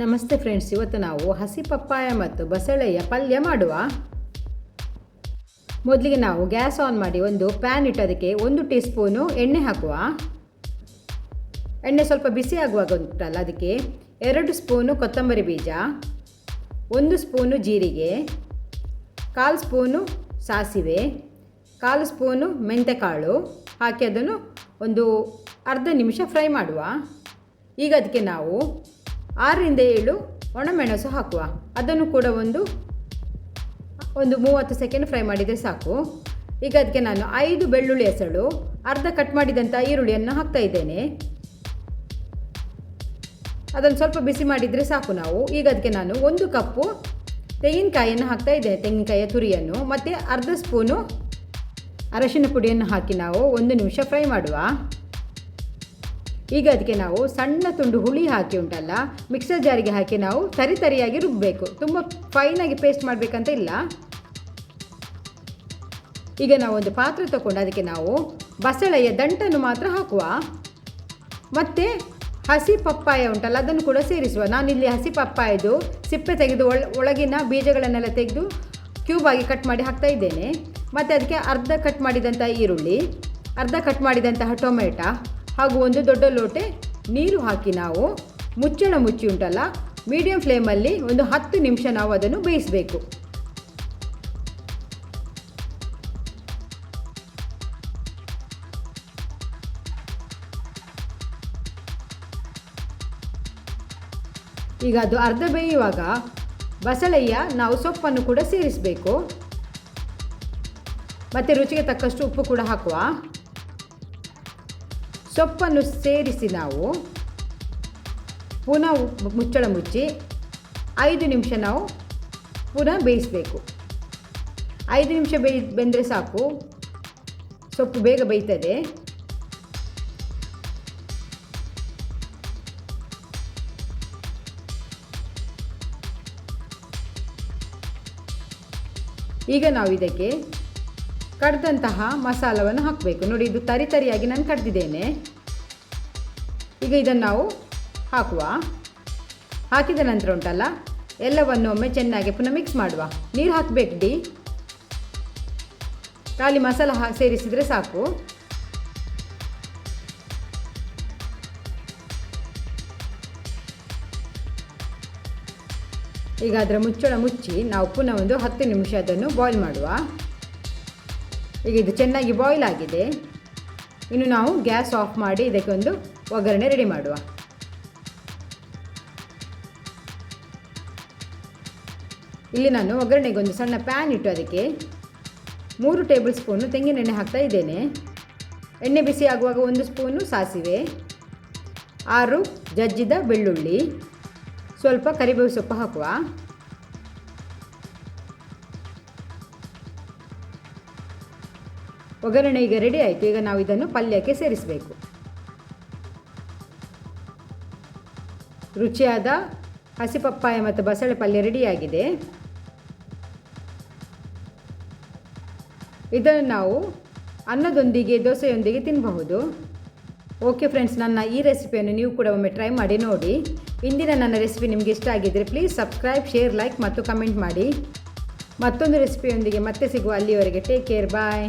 ನಮಸ್ತೆ ಫ್ರೆಂಡ್ಸ್, ಇವತ್ತು ನಾವು ಹಸಿ ಪಪ್ಪಾಯ ಮತ್ತು ಬಸಳೆಯ ಪಲ್ಯ ಮಾಡುವ. ಮೊದಲಿಗೆ ನಾವು ಗ್ಯಾಸ್ ಆನ್ ಮಾಡಿ ಒಂದು ಪ್ಯಾನ್ ಇಟ್ಟು ಅದಕ್ಕೆ ಒಂದು ಟೀ ಸ್ಪೂನು ಎಣ್ಣೆ ಹಾಕುವ. ಎಣ್ಣೆ ಸ್ವಲ್ಪ ಬಿಸಿ ಆಗುವಾಗ ಉಂಟಲ್ಲ, ಅದಕ್ಕೆ ಎರಡು ಸ್ಪೂನು ಕೊತ್ತಂಬರಿ ಬೀಜ, ಒಂದು ಸ್ಪೂನು ಜೀರಿಗೆ, ಕಾಲು ಸ್ಪೂನು ಸಾಸಿವೆ, ಕಾಲು ಸ್ಪೂನು ಮೆಂತೆಕಾಳು, ಹಾಕಿ ಅದನ್ನು ಒಂದು ಅರ್ಧ ನಿಮಿಷ ಫ್ರೈ ಮಾಡುವ. ಈಗ ಅದಕ್ಕೆ ನಾವು ಆರರಿಂದ ಏಳು ಒಣಮೆಣಸು ಹಾಕುವ. ಅದನ್ನು ಕೂಡ ಒಂದು ಒಂದು ಮೂವತ್ತು ಸೆಕೆಂಡ್ ಫ್ರೈ ಮಾಡಿದರೆ ಸಾಕು. ಈಗ ಅದಕ್ಕೆ ನಾನು ಐದು ಬೆಳ್ಳುಳ್ಳಿ ಹೆಸಳು, ಅರ್ಧ ಕಟ್ ಮಾಡಿದಂಥ ಈರುಳ್ಳಿಯನ್ನು ಹಾಕ್ತಾ ಇದ್ದೇನೆ. ಅದನ್ನು ಸ್ವಲ್ಪ ಬಿಸಿ ಮಾಡಿದರೆ ಸಾಕು ನಾವು. ಈಗ ಅದಕ್ಕೆ ನಾನು ಒಂದು ಕಪ್ಪು ತೆಂಗಿನಕಾಯಿಯನ್ನು ಹಾಕ್ತಾ ಇದ್ದೇನೆ, ತೆಂಗಿನಕಾಯಿಯ ತುರಿಯನ್ನು. ಮತ್ತು ಅರ್ಧ ಸ್ಪೂನು ಅರಶಿನ ಪುಡಿಯನ್ನು ಹಾಕಿ ನಾವು ಒಂದು ನಿಮಿಷ ಫ್ರೈ ಮಾಡುವ. ಈಗ ಅದಕ್ಕೆ ನಾವು ಸಣ್ಣ ತುಂಡು ಹುಳಿ ಹಾಕಿ ಉಂಟಲ್ಲ ಮಿಕ್ಸರ್ ಜಾರಿಗೆ ಹಾಕಿ ನಾವು ತರಿ ತರಿಯಾಗಿ ರುಬ್ಬಬೇಕು ತುಂಬ ಫೈನಾಗಿ ಪೇಸ್ಟ್ ಮಾಡಬೇಕಂತ ಇಲ್ಲ. ಈಗ ನಾವು ಒಂದು ಪಾತ್ರೆ ತಗೊಂಡು ಅದಕ್ಕೆ ನಾವು ಬಸಳೆಯ ದಂಟನ್ನು ಮಾತ್ರ ಹಾಕುವ. ಮತ್ತು ಹಸಿ ಪಪ್ಪಾಯ ಉಂಟಲ್ಲ, ಅದನ್ನು ಕೂಡ ಸೇರಿಸುವ. ನಾನು ಇಲ್ಲಿ ಹಸಿ ಪಪ್ಪಾಯದು ಸಿಪ್ಪೆ ತೆಗೆದು ಒಳ, ಒಳಗಿನ ಬೀಜಗಳನ್ನೆಲ್ಲ ತೆಗೆದು ಕ್ಯೂಬಾಗಿ ಕಟ್ ಮಾಡಿ ಹಾಕ್ತಾ ಇದ್ದೇನೆ. ಮತ್ತು ಅದಕ್ಕೆ ಅರ್ಧ ಕಟ್ ಮಾಡಿದಂಥ ಈರುಳ್ಳಿ, ಅರ್ಧ ಕಟ್ ಮಾಡಿದಂತಹ ಟೊಮೆಟೊ ಹಾಗೂ ಒಂದು ದೊಡ್ಡ ಲೋಟೆ ನೀರು ಹಾಕಿ ನಾವು ಮುಚ್ಚಳ ಮುಚ್ಚಿ ಉಂಟಲ್ಲ ಮೀಡಿಯಂ ಫ್ಲೇಮಲ್ಲಿ ಒಂದು ಹತ್ತು ನಿಮಿಷ ನಾವು ಅದನ್ನು ಬೇಯಿಸಬೇಕು. ಈಗ ಅದು ಅರ್ಧ ಬೇಯುವಾಗ ಬಸಳೆಯ ನಾವು ಸೊಪ್ಪನ್ನು ಕೂಡ ಸೇರಿಸಬೇಕು. ಮತ್ತು ರುಚಿಗೆ ತಕ್ಕಷ್ಟು ಉಪ್ಪು ಕೂಡ ಹಾಕುವ. ಸೊಪ್ಪನ್ನು ಸೇರಿಸಿ ನಾವು ಪುನಃ ಮುಚ್ಚಳ ಮುಚ್ಚಿ ಐದು ನಿಮಿಷ ನಾವು ಪುನಃ ಬೇಯಿಸಬೇಕು. ಐದು ನಿಮಿಷ ಬೇಯಿ, ಬೆಂದರೆ ಸಾಕು. ಸೊಪ್ಪು ಬೇಗ ಬೇಯ್ತದೆ. ಈಗ ನಾವು ಇದಕ್ಕೆ ಕಡ್ದಂತಹ ಮಸಾಲವನ್ನು ಹಾಕಬೇಕು. ನೋಡಿ, ಇದು ತರಿ ತರಿಯಾಗಿ ನಾನು ಕಡ್ದಿದ್ದೇನೆ. ಈಗ ಇದನ್ನು ನಾವು ಹಾಕುವ. ಹಾಕಿದ ನಂತರ ಉಂಟಲ್ಲ, ಎಲ್ಲವನ್ನು ಒಮ್ಮೆ ಚೆನ್ನಾಗಿ ಪುನಃ ಮಿಕ್ಸ್ ಮಾಡುವ. ನೀರು ಹಾಕಬೇಕು ಡಿ ಖಾಲಿ ಮಸಾಲ ಹಾ, ಸೇರಿಸಿದರೆ ಸಾಕು. ಈಗ ಅದರ ಮುಚ್ಚಳ ಮುಚ್ಚಿ ನಾವು ಪುನಃ ಒಂದು ಹತ್ತು ನಿಮಿಷ ಅದನ್ನು ಬಾಯ್ಲ್ ಮಾಡುವ. ಈಗ ಇದು ಚೆನ್ನಾಗಿ ಬಾಯ್ಲ್ ಆಗಿದೆ. ಇನ್ನು ನಾವು ಗ್ಯಾಸ್ ಆಫ್ ಮಾಡಿ ಇದಕ್ಕೆ ಒಂದು ಒಗ್ಗರಣೆ ರೆಡಿ ಮಾಡುವ. ಇಲ್ಲಿ ನಾನು ಒಗ್ಗರಣೆಗೆ ಒಂದು ಸಣ್ಣ ಪ್ಯಾನ್ ಇಟ್ಟು ಅದಕ್ಕೆ ಮೂರು ಟೇಬಲ್ ಸ್ಪೂನು ತೆಂಗಿನೆಣ್ಣೆ ಹಾಕ್ತಾ ಇದ್ದೇನೆ. ಎಣ್ಣೆ ಬಿಸಿ ಆಗುವಾಗ ಒಂದು ಸ್ಪೂನು ಸಾಸಿವೆ, ಆರು ಜಜ್ಜಿದ ಬೆಳ್ಳುಳ್ಳಿ, ಸ್ವಲ್ಪ ಕರಿಬೇವು ಸೊಪ್ಪು ಹಾಕುವ. ಒಗ್ಗರಣೆ ಈಗ ರೆಡಿ ಆಯಿತು. ಈಗ ನಾವು ಇದನ್ನು ಪಲ್ಯಕ್ಕೆ ಸೇರಿಸಬೇಕು. ರುಚಿಯಾದ ಹಸಿ ಪಪ್ಪಾಯ ಮತ್ತು ಬಸಳೆ ಪಲ್ಯ ರೆಡಿಯಾಗಿದೆ. ಇದನ್ನು ನಾವು ಅನ್ನದೊಂದಿಗೆ, ದೋಸೆಯೊಂದಿಗೆ ತಿನ್ನಬಹುದು ಓಕೆ ಫ್ರೆಂಡ್ಸ್, ನನ್ನ ಈ ರೆಸಿಪಿಯನ್ನು ನೀವು ಕೂಡ ಒಮ್ಮೆ ಟ್ರೈ ಮಾಡಿ, ನೋಡಿ. ಇಂದಿನ ನನ್ನ ರೆಸಿಪಿ ನಿಮಗೆ ಇಷ್ಟ ಆಗಿದ್ದರೆ ಪ್ಲೀಸ್ ಸಬ್ಸ್ಕ್ರೈಬ್, ಶೇರ್, ಲೈಕ್ ಮತ್ತು ಕಮೆಂಟ್ ಮಾಡಿ. ಮತ್ತೊಂದು ರೆಸಿಪಿಯೊಂದಿಗೆ ಮತ್ತೆ ಸಿಗುವ ಅಲ್ಲಿಯವರೆಗೆ ಟೇಕ್ ಕೇರ್, ಬಾಯ್.